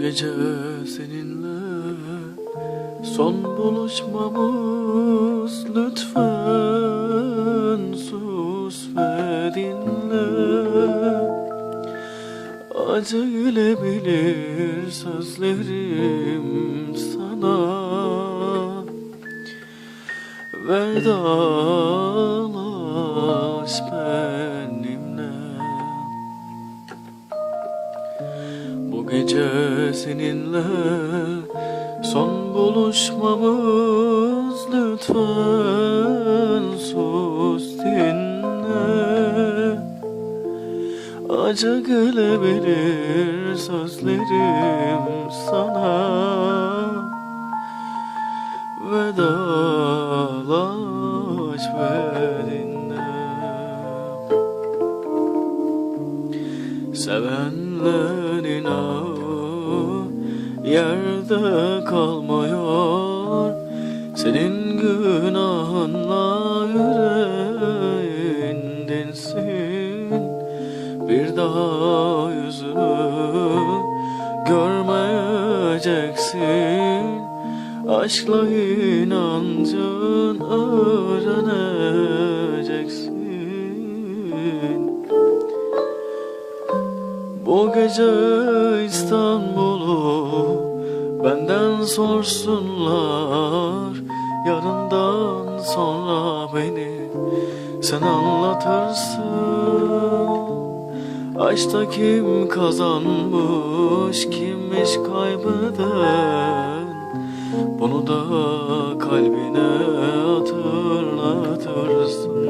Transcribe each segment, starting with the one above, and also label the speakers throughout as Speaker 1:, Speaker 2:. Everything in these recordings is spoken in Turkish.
Speaker 1: Gece seninle. Son buluşmamız lütfen sus ve dinle. Acı gelebilir sözlerim sana. Vedalaş benimle Gece seninle. Son buluşmamız lütfen sus dinle. Acı gelebilir sözlerim sana. Vedalaş ve dinle Sevenlerin ağı yerde kalmıyor. Senin günahınla yüreğindensin Bir daha yüzümü görmeyeceksin. Aşkla inancın öğreneceksin bu gece İstanbul'u benden sorsunlar. Yarından sonra beni sen anlatırsın. Aşkta kim kazanmış kimmiş kaybeden? Bunu da kalbine hatırlatırsın.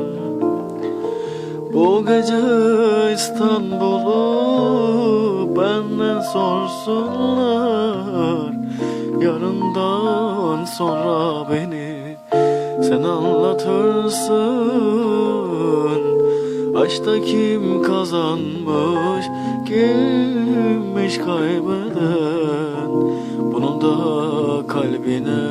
Speaker 1: Bu gece İstanbul'u sorsunlar. Yarından sonra beni sen anlatırsın. Aşkta kim kazanmış kimmiş kaybeden? Bunu da kalbine